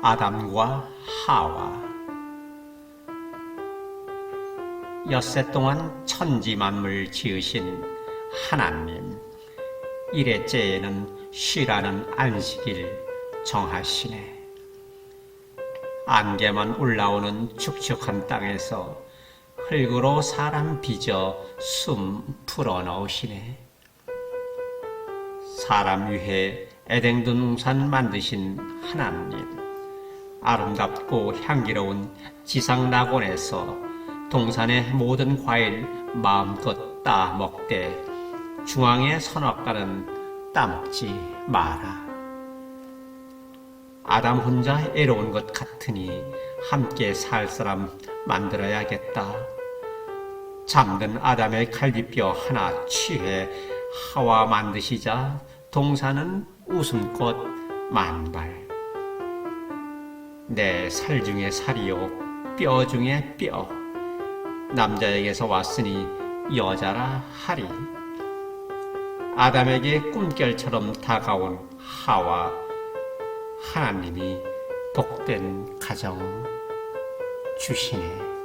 아담과 하와 엿새 동안 천지 만물 지으신 하나님 일회째에는 쉬라는 안식일 정하시네. 안개만 올라오는 축축한 땅에서 흙으로 사람 빚어 숨 풀어 넣으시네. 사람 위해 에덴 동산 만드신 하나님 아름답고 향기로운 지상 낙원에서 동산의 모든 과일 마음껏 따 먹되 중앙의 선악과는 따먹지 마라. 아담 혼자 애로운 것 같으니 함께 살 사람 만들어야겠다. 잠든 아담의 갈비뼈 하나 취해 하와 만드시자 동산은 웃음꽃 만발. 내 살 중에 살이요 뼈 중에 뼈. 남자에게서 왔으니 여자라 하리. 아담에게 꿈결처럼 다가온 하와 하나님이 복된 가정 주시네.